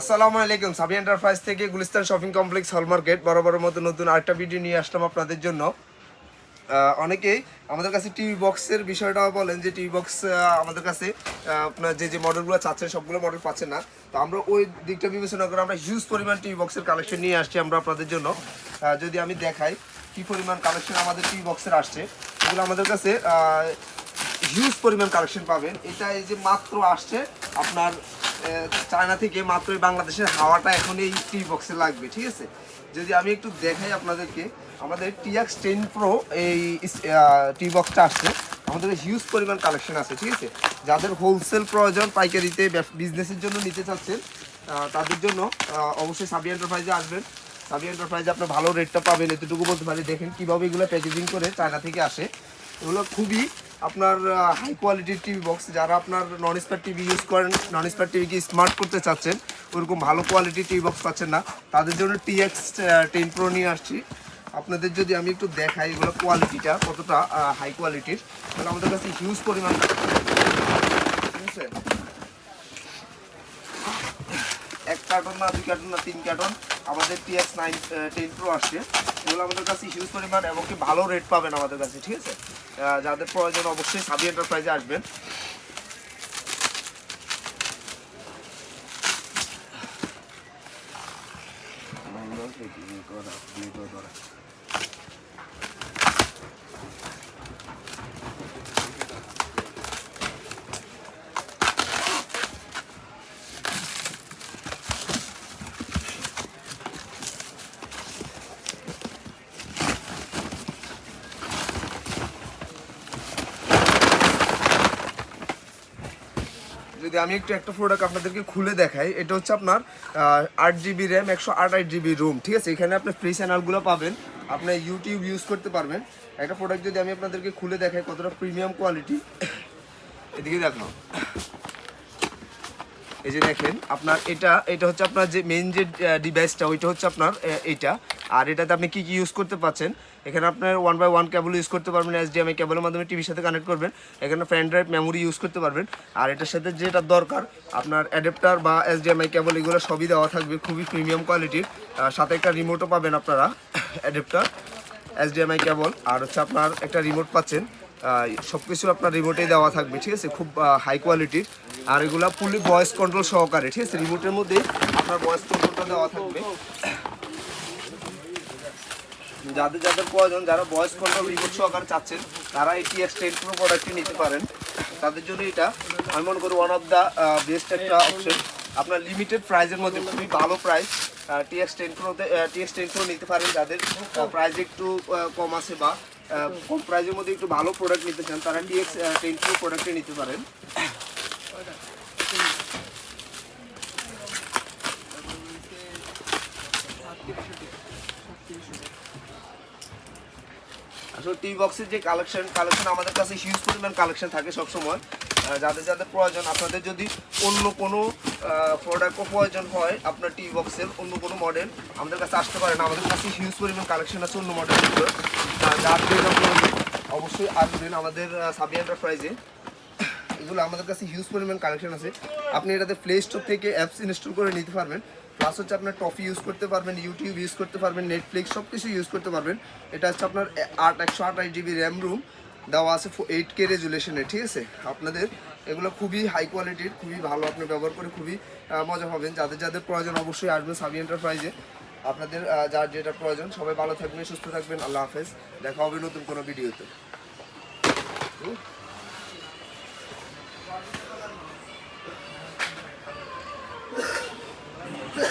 আসসালামু আলাইকুম। সাবি এন্টারপ্রাইজ থেকে Gulistan shopping complex hall market বরাবরের মতো নতুন আরেকটা ভিডিও নিয়ে আসলাম আপনাদের জন্য। অনেকেই আমাদের কাছে টিভি বক্সের বিষয়টা বলেন যে টিভি বক্স আমাদের কাছে আপনার যে যে মডেলগুলো চাচ্ছেন সবগুলো মডেল পাচ্ছেন না। তো আমরা ওই দিকটা বিবেচনা করে আমরা হিউজ পরিমাণ টিভি বক্সের কালেকশন নিয়ে আসছি আমরা আপনাদের জন্য। যদি আমি দেখাই কি পরিমাণ কালেকশন আমাদের টিভি বক্সের আসছে এগুলো আমাদের কাছে হিউজ পরিমাণ কালেকশন পাবেন। এটা এই যে মাত্র আসছে আপনার চায়না থেকে মাত্র বাংলাদেশের হাওয়াটা এখন এই টি বক্সে লাগবে, ঠিক আছে? যদি আমি একটু দেখাই আপনাদেরকে, আমাদের টিএক্স টেন প্রো এই টি বক্সটা আসছে। আমাদের হিউজ পরিমাণ কালেকশন আছে, ঠিক আছে? যাদের হোলসেল প্রয়োজন পাইকারিতে বিজনেসের জন্য নিতে চাচ্ছেন তাদের জন্য অবশ্যই সাবি এন্টারপ্রাইজে আসবেন। সাবি এন্টারপ্রাইজে আপনার ভালো রেটটা পাবেন, এতটুকু বলতে পারি। দেখেন কীভাবে এগুলো প্যাকেজিং করে চায়না থেকে আসে। এগুলো খুবই আপনার হাই কোয়ালিটির টিভি বক্স যারা আপনার নন স্পার টিভি ইউজ করেন নন স্পার টিভিকে স্মার্ট করতে চাচ্ছেন, ওরকম ভালো কোয়ালিটির টিভি বক্স পাচ্ছেন না। তাদের জন্য টিএক্স টেন প্রো নিয়ে আসছি। আপনাদের যদি আমি একটু দেখাই এগুলো কোয়ালিটিটা কতটা হাই কোয়ালিটির তাহলে আমাদের কাছে হিউজ পরিমাণ ঠিক আছে এক কার্টন না, দুই কার্টন না, তিন কার্টন। আমাদের টিএস নাইন টেন প্রো আসছে। এগুলো আমাদের কাছে হিউজ পরিমাণ এবং কি ভালো রেট পাবেন আমাদের কাছে, ঠিক আছে? যাদের প্রয়োজন অবশ্যই সাবি এন্টারপ্রাইজে আসবেন। যদি আমি একটু একটা প্রোডাক্ট আপনাদেরকে খুলে দেখাই, এটা হচ্ছে আপনার আট জিবি র্যাম একশো আঠাশ জিবি রুম ঠিক আছে? এখানে আপনি ফ্রি চ্যানেলগুলো পাবেন। আপনি ইউটিউব ইউজ করতে পারবেন। একটা প্রোডাক্ট যদি আমি আপনাদেরকে খুলে দেখাই, কতটা প্রিমিয়াম কোয়ালিটি এদিকে দেখো। এই যে দেখেন, আপনার এটা এটা হচ্ছে আপনার যে মেন যে ডিভাইসটা ওইটা হচ্ছে আপনার এইটা আর এটাতে আপনি কি কি ইউজ করতে পারছেন? এখানে আপনার ওয়ান বাই ওয়ান কেবল ইউজ করতে পারবেন এসডিএমআই কেবলের মাধ্যমে টিভির সাথে কানেক্ট করবেন। এখানে ফ্যান ড্রাইভ মেমোরি ইউজ করতে পারবেন। আর এটার সাথে যেটা দরকার, আপনার অ্যাডাপ্টার বা এসডিএমআই কেবল এগুলো সবই দেওয়া থাকবে, খুবই প্রিমিয়াম কোয়ালিটির সাথে একটা রিমোটও পাবেন আপনারা অ্যাডাপ্টার এসডিএমআই কেবল আর হচ্ছে আপনার একটা রিমোট পাচ্ছেন সব কিছু আপনার রিমোটেই দেওয়া থাকবে, ঠিক আছে? খুব হাই কোয়ালিটির আর এগুলা ফুলি ভয়েস কন্ট্রোল সহকারে, ঠিক আছে? রিমোটের মধ্যেই আপনার ভয়েস কন্ট্রোলটা দেওয়া থাকবে। যাদের যাদের প্রয়োজন, যারা কন্ট্রোল রিমোট সহকারে চাচ্ছেন, তারা এই টি এক্স টেন প্রো প্রোডাক্টটি নিতে পারেন। তাদের জন্য এটা, আমি মনে করি ওয়ান অফ দ্য বেস্ট একটা অপশন আপনার লিমিটেড প্রাইসের মধ্যে, খুবই ভালো প্রাইস টি এক্স টেন প্রোতে টি এক্স টেন প্রো নিতে পারেন যাদের প্রাইস একটু কম আছে বা কম প্রাইসের মধ্যে একটু ভালো প্রোডাক্ট নিতে চান, তারা টি এক্স টেন প্রো প্রোডাক্টটি নিতে পারেন। আসলে টিভি বক্সের যে কালেকশন কালেকশন আমাদের কাছে হিউজ পরিমাণ কালেকশন থাকে সবসময়। যাদের যাদের প্রয়োজন, আপনাদের যদি অন্য কোনো প্রোডাক্টও প্রয়োজন হয় আপনার টিভি বক্সের অন্য কোনো মডেল আমাদের কাছে আসতে পারেন। আমাদের কাছে হিউজ পরিমাণ কালেকশন আছে অন্য মডেলগুলো যার অবশ্যই আসবেন আমাদের সাবি এন্টারপ্রাইজে এগুলো আমাদের কাছে হিউজ পরিমাণ কালেকশন আছে। আপনি এটাতে প্লে স্টোর থেকে অ্যাপস ইনস্টল করে নিতে পারবেন। প্লাস হচ্ছে আপনার টফি ইউজ করতে পারবেন ইউটিউব ইউজ করতে পারবেন নেটফ্লিক্স সব কিছু ইউজ করতে পারবেন। এটা হচ্ছে আপনার আট, একশো আট আঠাশ জিবি র্যাম রুম দেওয়া আছে এইট কে রেজুলেশনে ঠিক আছে? আপনাদের এগুলো খুবই হাই কোয়ালিটির খুবই ভালো আপনি ব্যবহার করে খুবই মজা পাবেন। যাদের যাদের প্রয়োজন অবশ্যই আসবেন সাবি এন্টারপ্রাইজে আপনাদের যার যেটা প্রয়োজন, সবাই ভালো থাকবেন, সুস্থ থাকবেন। আল্লাহ হাফেজ। দেখা হবে নতুন কোনো ভিডিওতে